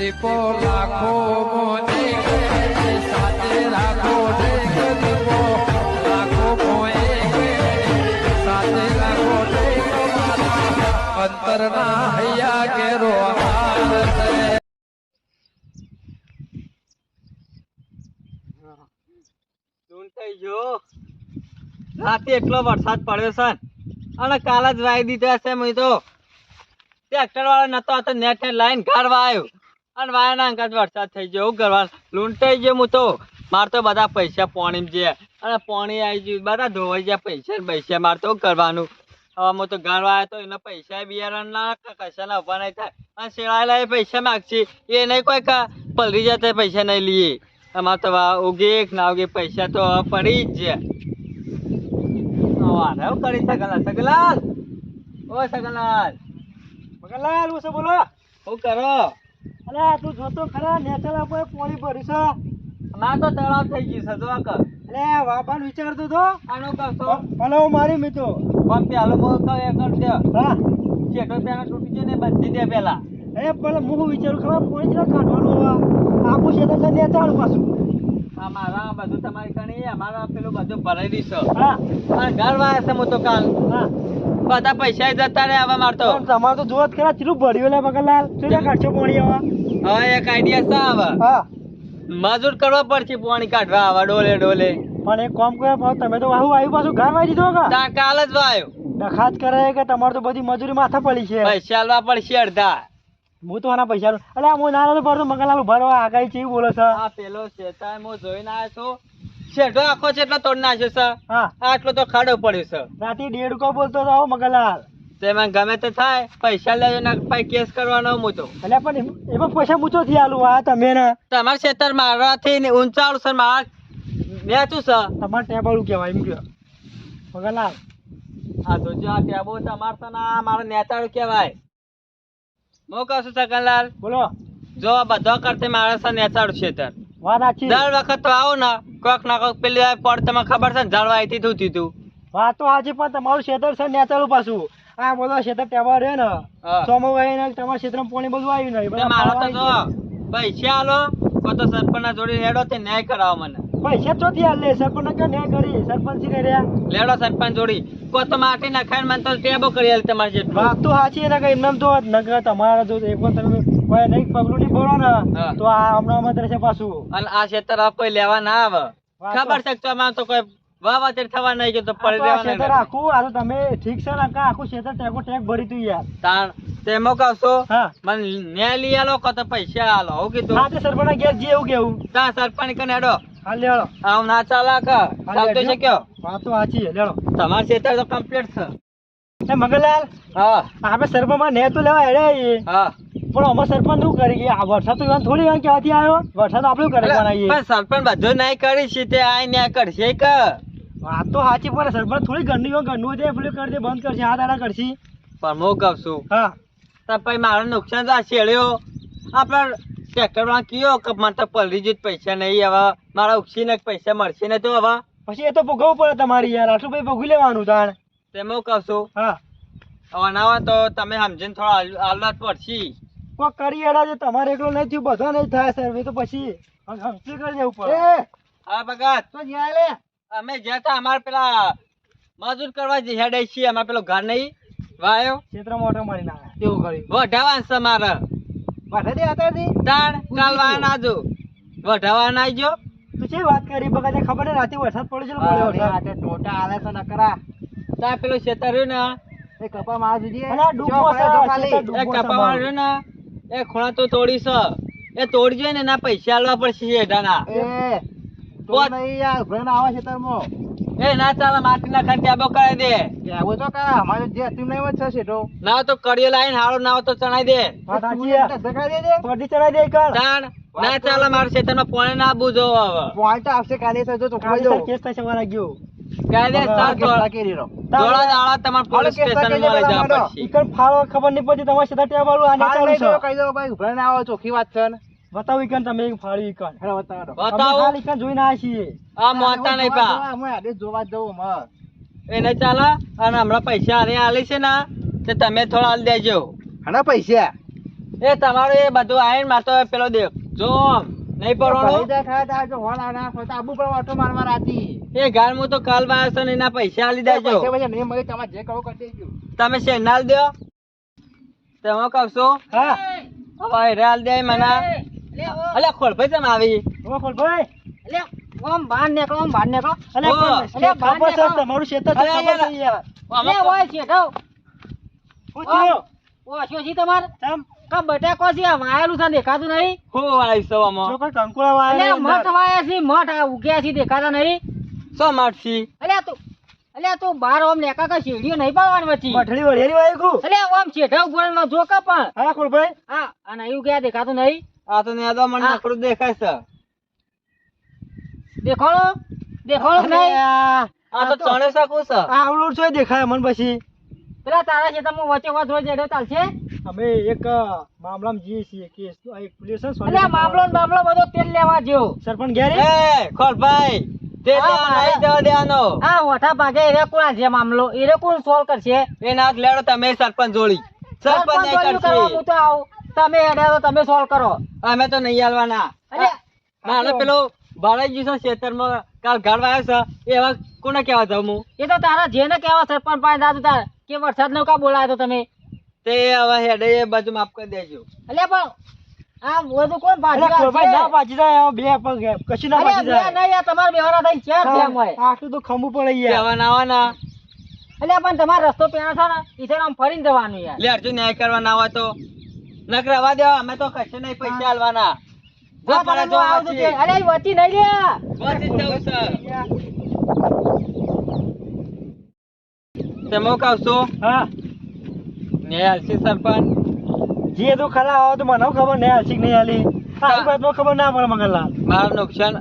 દીપો લાખો રાતે એટલો વરસાદ પડ્યો છે. અને કાલ જ વાઈ દીધા છે, મેં તો. ટ્રેક્ટર વાળો નતો નેટ ને લાઈન કાઢવા આવ્યો. અને વાયના અંકજ વરસાદ થઈ ગયો કરવા લૂંટાઈ ગયો હું તો. મારે તો બધા પૈસા પોણી છે અને પોણી આવી ગયું, બધા ધોવાઈ ગયા, પૈસા પૈસા, મારે તો કરવાનું હવે હું તો ઘર આવ્યો તો એના પૈસા બિયારણ ના કશાના ઊભા નહીં થાય. અને શેળાયેલા એ પૈસા માગશે, એ નહીં કોઈ કા પલરી જતા પૈસા નહીં લઈએ અમાર તો ઉગે ના ઉગે પૈસા તો પડી જ છે. વારે હું કરી સગલાલ સગલાલ ઓ સગલાલ મગનલાલ હું શું બોલો? શું કરો? અલે તું જોતો ખરા નેચર આપણે પોણી ભર્યું છે. માર તો તળાવ થઈ ગયું છે જોવા કર. અલે વાપાન વિચારતો તો. આનો કરશો ભલે હું મારી મિત્રો પણ પેલો મો તો એ કર દે હા. શેઠો પેલા તૂટી ગયો ને બાંધી દે પેલા. અરે પણ હું વિચારું ખરા પોણી કાઢવાનું હવે આખું છે તો નેચાડું પાછું. આ મારા બધું તમારી કણી અમારા પેલું બધું ભરાઈ દીધો હા. ઘર વાયા છે હું તો કાલ. હા. બધા પૈસા જતા રે હવે મારતો તમારે તો જોત ખરા ચીલું ભર્યું લે મગનલાલ શું કાઢશો પોણી હવે હવે એક આઈડિયા છે આવે હા. મજૂર કરવા પડશે પાણી કાઢવા આવા ડોલે ડોલે. પણ એક કામ કરે પણ તમે તો વાહુ આવ્યું પાછું ઘર વાઈ દીધો કા તા કાલ જ વાયો. ડખાત કરે કે તમારે તો બધી મજૂરી માથા પડી છે. પૈસા આલવા પડશે અડધા. હું તો આના પૈસા અલે હું ના નથી ભરતો મગનલાલ ભરવા આગાઈ છે બોલો છે? આ પેલો શેતાન હું જોઈને આવ્યો છું. શેઢો આખો છે એટલો તોડ નાખ્યો છે. હા. આટલો તો ખાડો પડ્યો છે. રાતે દેડકો બોલતો હતો મગનલાલ તેમાં ગમે તે થાય પૈસા લેજો ને કેસ કરવાનો હું તો એટલે પણ એમાં પૈસા મૂચો થી આલું આ તમે ને તમારે ખેતર મારવાથી ને ઊંચાળું છે મારા નેચું છે. તમારે ટેબલ કહેવાય એમ કયો? મગનલાલ આ તો જો આ ટેબો તમારે તો ના મારે નેતાળું કહેવાય. હું કહું સકનલાલ બોલો. જો બધો કરતે મારે છે નેતાળું વાત દર વખત તો આવો ને કોક ના કોક પેલી પડ તમને ખબર છે ને ઝાડવા અહીંથી થયું તું. વાત તો સાચી પણ તમારું ક્ષેત્ર છે ને ચાલુ પાછું. આ બોલો ક્ષેત્ર ટેબલ રે ને. સોમો વાય ને તમારા ક્ષેત્રમાં પાણી બધું આવ્યું નહીં મારે તો પૈસા આલો કો તો સરપંચ જોડે રેડો તે ન્યાય કરાવો મને. પૈસા ચોથી આલે સરપંચ કે ન્યાય કરી સરપંચ ને રહ્યા લેડો સરપંચ જોડી. કો તો માટી નાખાય મને તો ટેબો કરી આલે તમારે જેટલું. વાત તો સાચી એને કઈ એમ તો નગર તમારા જો એક વાર તમે કોઈ નહીં પગલું નહીં ભરો ને તો આ હમણાં અમારે રહેશે પાછું. અને આ ક્ષેત્ર કોઈ લેવા ના આવે. ખબર છે તમારે તો કોઈ વાવાતેર થવા નહીં ગયો તો પડી તો આ ક્ષેત્ર આખું આ તો તમે ઠીક છે ને આખું ક્ષેત્ર ટેકો ટેક ભરી તું યાર. તાણ તેમાં હા મને ને લઈ આલો કો તો પૈસા આલો હું કીધું. હા તે સરપંચ ઘેર જે એવું કેવું. તા સરપંચ કને હેડો. હા લેડો આવ ના ચાલા કા ચાલતો છે કયો વાત તો સાચી છે, લેડો તમાર ક્ષેત્ર તો કમ્પ્લીટ છે. એ મંગલાલ હા. આપણે સરપંચમાં ને તો લેવા હેડે હા. પણ અમે સરપંચ શું કરી ગયા આ વરસાદ તો ઈવન થોડી વાર ક્યાંથી આવ્યો વરસાદ આપણે કરે પણ સરપંચ બધું નહીં કરી છે તે આ ન્યા કરશે કે? વાત તો સાચી પણ સરપંચ થોડી ઘરનું હોય તે પેલું કરી દે બંધ કરશે હાથ આડા કરશે. પણ હું કહું છું હા. તો પછી મારે નુકસાન તો આ શેળ્યો આપણા ટ્રેક્ટરમાં કયો કે મને તો પલરી જ પૈસા નહીં હવે મારા ઉછીને પૈસા મળશે ને તો હવે? પછી એ તો ભોગવવું પડે તમારી યાર આટલું પછી ભોગવી લેવાનું તાણ. તેમ હું કહું છું હા. ના તો તમે સમજીને થોડા હાલત પડશે. કોઈ કરી હેડા છે તમારે એકલો નહીં થયું બધા નહીં થાય સર તો પછી. હમસી કરી જવું પડે હા ભગત તો જ્યાં લે. અમે જ્યાં અમારે પેલા મજૂર કરવા જે હેડે છીએ અમારે પેલો ઘર નહીં. વાયો. ક્ષેત્ર મોટો મારી ના એવું કર્યું? વઢાવાન છે મારે. વાઢા દે હતા તાણ કાલ વાન વઢાવા વઢાવાન આવજો તું છે વાત કરી? બગા તને ખબર નહીં રાતે વરસાદ પડે છે પડ્યો વરસાદ ટોટા આલે છે નકરા. ત્યાં પેલો ક્ષેત્ર રહ્યું ને. એ કપા માં જુજી આ ડૂબો છે ખાલી એ કપાવા રહ્યું ને. એ ખૂણા તો તોડી છે. એ તોડજો ને ના પૈસા આલવા પડશે શેઠાના એ તો નહીં યાર ભ્રન આવે છે તરમો. એ ના ચાલે માટી ના ખર્ચ ટેબો કરાવી દે. કેવો તો કા અમારે જે ટીમ નહીં વચ્ચે છે તો. ના તો કડિયો લાવીને હાળો ના તો ચણાઈ દે. ધકા દે દે પડી ચડાઈ દે કર તાણ ના ચાલે મારા ખેતરમાં પાણી ના બુજો હવે. પોઈન્ટ આવશે કાલે તો દો કેસ થશે મારા ગયો. કાયદેસર ધોળા દાડા. તમારે પોલીસ સ્ટેશનમાં લઈ જવા પડશે. ઈકર ફાળો ખબર નહીં પડતી તમારે સીધા ટેબલ આને ચાલુ છે કહી દો ભાઈ. ભ્રન આવો ચોખ્ખી વાત છે ને. બતાવો ઈકન તમે એક ફાળી ઈકન. હેડો બતાવો. બતાવો ફાળી ઈકન જોઈને આવ્યા છીએ. આ મોતા નહીં પા. અમે આડે જોવા જવું મર એને ચાલે? અને હમણાં પૈસા આલે આલે છે ના તે તમે થોડા આલ દેજો. હના પૈસા. એ તમારો એ બધું આઈનમાં તો પેલો દેખ જો નહીં પડવાનું જો હોળ ના હોય આબુ પર ઓટો મારવા રાતી એ ગાર હું તો કાલ વાયો છો ને એના પૈસા આલી દેજો. પૈસા નહીં મળે તમારે જે કરો કરી દેજો. તમે શેનાલ દો? તમે કહશો હા. હવે હેરે દે મને. અલ્યા ખોળભાઈ તમે આવી? ઓ ખોલભાઈ ઓમ બહાર નીકળો ઓમ બહાર નીકળો. અલે અલે ખબર છે. તમારું ક્ષેત્ર છે અલે ખબર છે યાર લે હોય છે ઢો થયું? ઓ શું છે. તમાર તમ કા બટાકો છે આ વાયેલું છે દેખાતું નહીં? હું આવી છો જો આમાં કોઈ કંકુડા અલે મઠ વાયા છે મઠ આ ઉગ્યા છે દેખાતા નહીં? સો મઠ છે? અલ્યા તું અલ્યા તું બાર ઓમ નેકા કા શેડીઓ નહીં પાડવાની વચ્ચે મઠડી વળેરી વાય કુ? અલે ઓમ શેઠા ઉપરમાં જો કા પણ. હા ખોલભાઈ હા આ નહીં ઉગ્યા દેખાતું નહીં? આ તો નેદો મને. નકરું દેખાય છે. દેખાડો. દેખાડો નહીં આ તો ચણે શકું છે. આવડું છો દેખાય મને પછી. પેલા તારા છે તમે વચ્ચે હોય જેડો ચાલશે. અમે એક મામલામાં જઈએ છીએ કેસ એક પોલીસ અલ્યા મામલો ને મામલો બધો તેલ લેવા જેવો. સરપંચ ઘેર? એ ખોળભાઈ તે. નહીં જવા દેવાનો. આ ઓઠા ભાગે એરે કોણ છે મામલો? એરે કોણ સોલ્વ કરશે? એ નાક લેડો તમે સરપંચ જોડી. સરપંચ નહીં સરપંચ હું તો આવું. તમે હેડે તો તમે સોલ્વ કરો. અમે તો નહીં હાલવાના. મારે પેલો ભાડાઈ ગયું છે ખેતરમાં. કાલ ગાળવા આવ્યો છે. એવા કોને કહેવા જાઉં હું? એ તો તારા જેને કેવા સરપંચ પાસે દાદુ તાર કે વરસાદ નો કા બોલાયો તમે? તે હવે હેડે એ બાજુ માફ કરી દેજો. એટલે પણ આ બધું કોણ ભાજી ના ભાજી જાય બે પગ કશું ના ભાજી જાય. નહીં યાર તમારે બેવાના થઈને ચાર જેમ હોય. આટલું તો ખમું પડે યાર. કહેવા ના આવવાના અલ્યા પણ તમારો રસ્તો પેલા છે ને ઈથે આમ ફરીને જવાનું યાર. લે અર્જુન ન્યાય કરવા ના હોય તો. નક રવા દેવા અમે તો કશું નહીં પૈસા હાલવાના જો પડે જો આવો તો પછી. તે- અલ્યા ઈ વચ્ચે નહીં લે. વચી જવું છે. તમે કાવસો હા. ને આલસી સરપંચ. જે તો ખરા આવો તો મને ખબર નહીં આલસી નહીં હાલી આ બાતમાં ખબર ના પડે મગનલાલ. મારું નુકસાન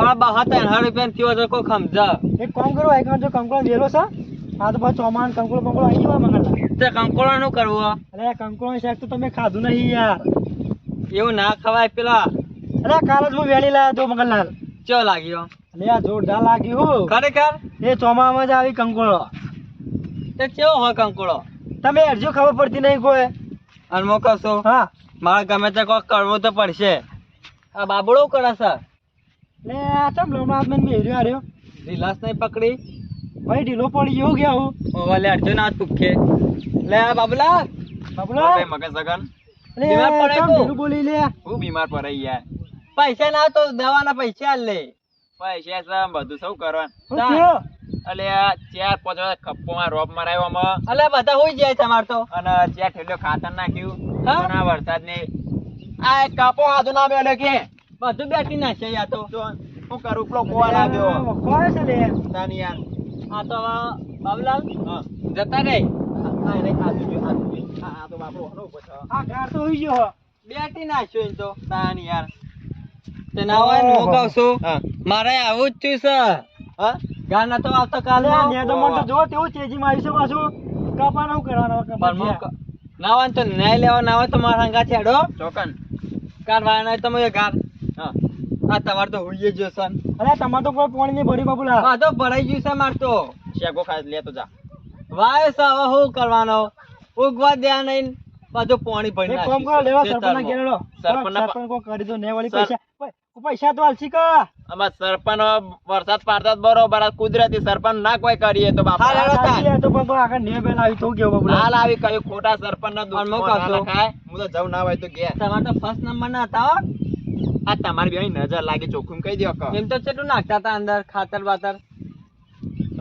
આ બહાર ત્રણ હજાર રૂપિયા થયો તો કોઈ સમજા એક કામ કરો એક જો કંકોડો વેલો છે. આ તો પછી ચોમાન કંકોડો બંકોડો આવી ગયો મગનલાલ. તે કંકોડા નું કરવું. અરે કંકોડો શાક તો તમે ખાધું નહીં યાર. એવું ના ખવાય પેલા. અરે કાલ જ હું વેળી લાવ્યો તો મગનલાલ ચો લાગ્યો? લે આ જોરદાર લાગ્યું ખરેખર? એ ચોમામાં જ આવી કંકોડો તે કેવો હોય કંકોડો તમે અરજો ખબર પડતી નહીં કોઈ. અને હું કહું હા. મારે ગમે તે કોઈ કરવું તો પડશે. આ બાબડો કરે સર લે આ ચમ લોમડા હાથમાં મેં હેર્યો રિલાસ નહીં પકડી. ભાઈ ઢીલો પડી ગયો ગયા હું. ઓવાલે અડજો ના દુખે લે બાબલા. બાબલા. બે મગજ સગન બીમાર પડે તો? બોલી લે. હું બીમાર પડાઈ યાર પૈસા ના તો દવાના પૈસા આલ લે. પૈસા છે બધું સૌ કરવાનું? આ ચાર પાંચ વાર ખપ્પોમાં રોપ મરાયો અમે અલે બધા હોઈ જાય તમાર તો. અને ચાર ઠેલ્યો ખાતર નાખ્યું. હા? અને વરસાદ ને આ કપો હાથું ના મેલે કે. બધું બેઠી નાખશે યા તો. હું શું કરું ઉપલો કોવા લાગ્યો કોણ છે લે. તાની યાર. આ તો બાબલાલ. હા. જતા રહી. આ તો તો તો તે તો તો લેવા ના હોય તો મારા હંગા છેડો ચોકન કાર વાળા તમે હા આ તમારે તો હોઈએ જ સન અરે તમાર તો કોઈ પાણી નહીં તો ભરાઈ ગયું છે માર તો. શેગો ખાઈ લેતો જા. વાય છે હવે શું કરવાનો? ઉગવા દે નહીં. બધું પાણી ભરી એક કામ કરો લેવા સરપંચ. સરપંચના સરપંચ કોઈ કરી દો ને વાળી પૈસા. પૈસા તો આલસી કા. અમાર સરપંચ વરસાદ પાડતા બરોબર કુદરતી સરપંચ ના કોઈ કરીએ તો બાપા. હાલ હેડો. તો પણ આગળ ને બેન આવી તો કેવું બાબુલા હાલ આવી કયો ખોટા સરપંચ નો હું કહું હું તો જવું ના હોય તો ગયા તમાર તો ફર્સ્ટ નંબર ના હતા હો. આ તમારી બેની નજર લાગે ચોખ્ખું કહી દો કે. એમ તો કેટલું નાખતા હતા અંદર ખાતર બાતર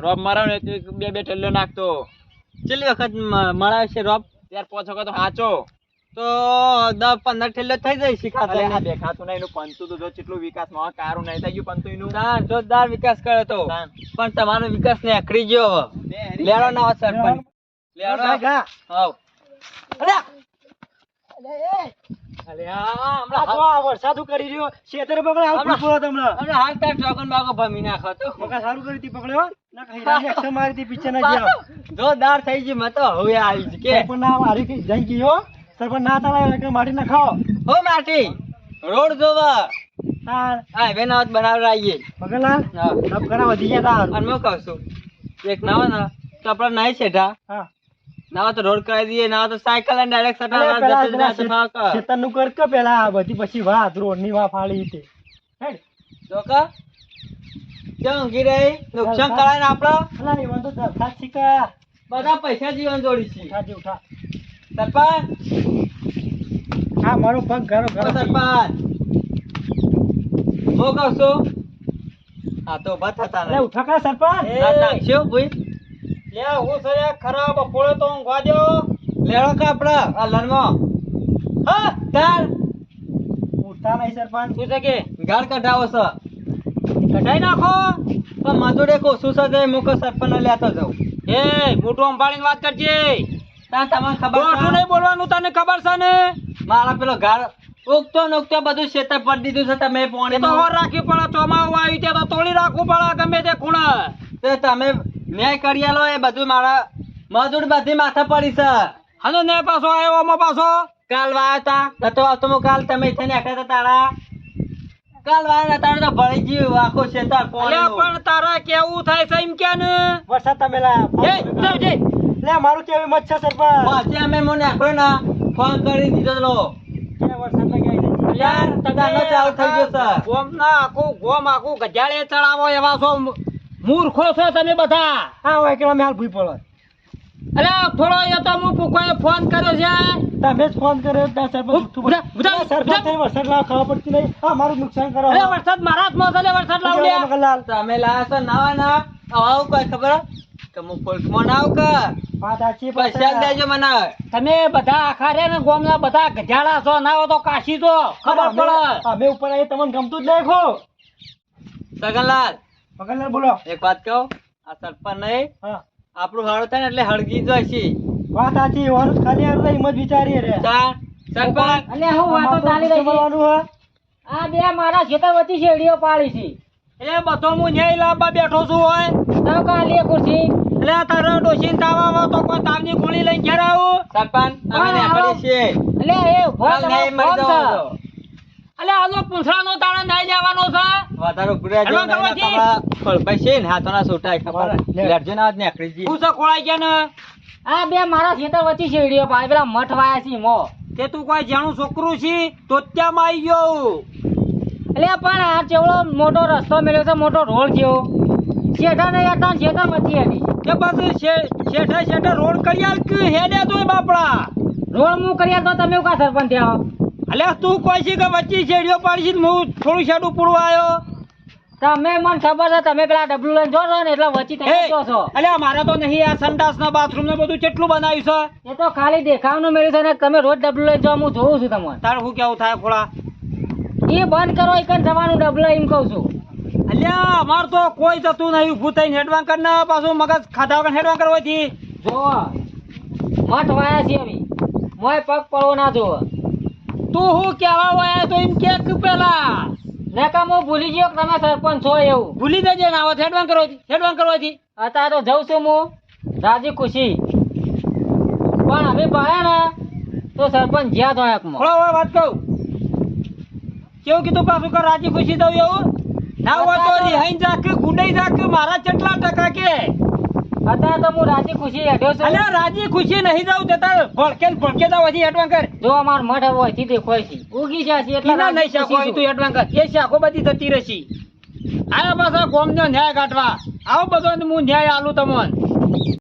રોબ મારો ને બે બે ઠેલ્યો નાખતો. કેટલી વખત મળાવે છે રોબ? ત્યાર પાંચ વખત હાચો. તો દસ પંદર ઠેલ્લો થઈ જાય શીખાતો આ દેખાતું નહીં એનું પંતું તો જો કેટલું વિકાસમાં કારું નહીં થઈ ગયું પંતું એનું. તાર જોરદાર વિકાસ કર્યો તો. પણ તમારો વિકાસ ને આખરી ગયો. હવે. લેડો ના હોય સરપંચ. લેડો. હા ગા. હાવ. અરે તો વરસાદ કરી રહ્યો પકડે તમને. હમણાં તાર બાગો ભમી નાખો તો. સારું કરી પકડ્યો ના કઈ મારી ના જેમ જોરદાર થઈ ગઈ મેં તો હવે આવી જ કે. સરપંચ ના મારી કઈ જઈ ગયો સરપંચ ના તાળા કે મારી ના ખાઓ હો માટી રોડ જોવા. હા આ હવે ના બનાવડાવીએ મગનલાલ હા. સબ ઘણા વધી ગયા તાર. અને હું કહું છું એક નવા ને તો આપણે નાય છેઠા હા. ના તો રોડ કરાવી દઈએ ના તો સાયકલ અને ડાયરેક્ટ સટા સટા શેતાનનું કર કે પેલા આ બધી પછી વાત રોડની વા ફાળી હતી. હેડ. જોકા ક્યાં ઊંઘી રહી નુકસાન કરાય ને આપડે. અલા એમાં તો દરખાસ્ત શીખા. બધા પૈસા જીવન જોડી છે. ઉઠા જે ઉઠા. સરપંચ. હા મારો પગ ઘરો ઘરો. સરપંચ. શું કહું હા તો થતા અરે ઉઠા કા સરપંચ. નાખશો ભૂઈ. લે હું સરે ખરાબ બપોરે તો હું દો લેડો કે આપડે આ લનમાં હા તાર ઉઠતા નહીં સરપંચ. શું છે કે? ગાળ કઢાવો છે. કઢાઈ નાખો. પણ મજૂરે કોશું છે તે મુકો સરપંચ લેતો જાઉં. એ મોટું અંબાડીને વાત કરજે. તાં તમને ખબર ખોટું નહીં બોલવાનું તને ખબર છે ને? મારા પેલો ગાળ ઉગતો ને બધું શેતર પડી દીધું છે તમે પોણી તો રાખવી પડે ચોમાવું આવ્યું ત્યાં તો તોડી રાખવું પડે ગમે તે ખૂણે. તમે મેં કરિયાલો એ બધું મારા મજૂર બધી માથે પડી છે. અને ને પાછો આવ્યો આમાં પાછો. કાલ વાયા તા તો આવતો હું કાલ તમે ઇથે ને તા તારા. કાલ વાયા તારે તો ભળી ગયું આખો શેતર પોણી તારા કેવું થાય છે એમ કે ને? વરસાદ તમે. લે મારું કેવી મત છે સરપંચ? પછી અમે મને નાખ્યો ને ફોન કરી દીધો લો. કે વરસાદ લાગી યાર તદા ન ચાલુ થઈ ગયો સર ગોમ ના આખું ગોમ આખું ગજાળે ચડાવો એવા છો. મૂર્ખો છો તમે બધા. હા હોય કે અમે હાલ ભૂઈ પડો. અરે થોડો એ તો હું પૂકોએ ફોન કર્યો છે. તમે જ ફોન કર્યો ત્યાં સરપંચ વરસાદ લાવ ખાવા પડતી નહીં. આ મારું નુકસાન કરો. અરે વરસાદ મારા હાથમાં છે લે, વરસાદ લાવ લે. મગનલાલ તમે લાયા છો નવા નવા. આવું કોઈ ખબર કે હું ફોલ્ટમાં ના આવું કે? વાત સાચી પણ પૈસા દેજો મને તમે બધા આખા રે ને ગોમના બધા ગજાળા છો ના હોય તો કાશી છો. ખબર પડે. અમે ઉપર તમને ગમતું જ નહીં ખો. સગનલાલ મગનલાલ બોલો. એક વાત કહું? આ સરપંચ નહીં. આપણું હાડું થાય ને એટલે હળગી જાય છે. વાત સાચી ઓર ખાલી આ એમ જ વિચારીએ રે સરપંચ. અલ્યા હું વાતો ચાલી રહી છે? આ બે મારા ખેતર વતી શેડીઓ પાડી છે. એ બધો હું ન્યાય લાવવા બેઠો છું હોય. તો કાલે ખુરશી? એટલે તારો ડોશીને તાવા તો કોઈ તાવની ગોળી લઈને ઘેર આવું. સરપંચ અમે હા, પડી છે એટલે એ કાલ નહીં મરી ફોન જવાનો. આનો પૂંછડાનો તારે નાઈ જવાનો છે. વધારે ઉભરે જો? તમારા છે ને હાથોના સોટા ખબર. લેડજો ના આજ ને જઈએ. હું છે ખોળાઈ ગયા ને? આ બે મારા ખેતર વચ્ચે શેરડીઓ ભાઈ પેલા મઠ વાયા છે મો તે તું કોઈ જાણું છોકરું છે? તો ત્યાંમાં આવી ગયો. એટલે પણ આ ચેવડો મોટો રસ્તો મેળ્યો છે મોટો રોડ જેવો. શેઠા ને યાર તાન શેઠા મચી હતી કે બસ શેઠા શેઠે શેઠે રોડ કરી આલ કે હેડે તો બાપડા? રોડ મુ કરી આલ તો તમે કા સરપંચ થયા અલ્યા તું કોઈ છે કે વચ્ચે શેડીઓ પાડી છે હું થોડું શેડું પૂરું આવ્યો તમે મને ખબર છે તમે પેલા ડબલું લઈને જોશો છો ને એટલે વચ્ચે તમે જો છો. અલ્યા મારે તો નહીં આ સંડાસ ના બાથરૂમ ને બધું કેટલું બનાવ્યું છે? એ તો ખાલી દેખાવનું મળ્યું છે ને તમે રોજ ડબલું લઈને જો હું જોઉં છું તમને. તારે શું કેવું થાય ખોળા? એ બંધ કરો એક જવાનું ડબલું એમ કહું છું. અલ્યા અમાર તો કોઈ જતું નહીં ઊભું થઈને હેડવાન કર ના પાછું મગજ ખાધા વગર હેડવાન કરવાથી જો મઠ વાયા છે અમે. મોય પગ પડવો ના જોવો. તું હું કેવા હોય તો એમ કે તું પેલા. નકા હું ભૂલી ગયો કે તમે સરપંચ છો એવું? ભૂલી જજે ના આવો હેડવાન કરવાથી હેડવાન કરવાથી અત્યારે તો જઉં છું હું રાજી ખુશી. પણ અમે પાયા ને તો સરપંચ જ્યાં તો એકમાં વાત કહું. કેવું કીધું પાછું કર રાજી ખુશી દઉં એવું? ના હોય તો રિહાઈન જાક ગુંડાઈ જાક મારા કેટલા ટકા કે. અત્યારે તો હું રાજી ખુશી હેઠ્યો છું. અલ્યા રાજી ખુશી નહીં જાઉં તે તાર ભડકે ભડકે જાવ હજી હેડવાન કર. જો અમાર મઠ હોય સીધી છે ઉગી છે એટલે ના નહીં શાખો. તું હેડવાન કર. એ શાખો બધી થતી રહેશી. આયા પાછા ગોમનો ન્યાય કાઢવા. આવો બધો હું ન્યાય આલું તમને.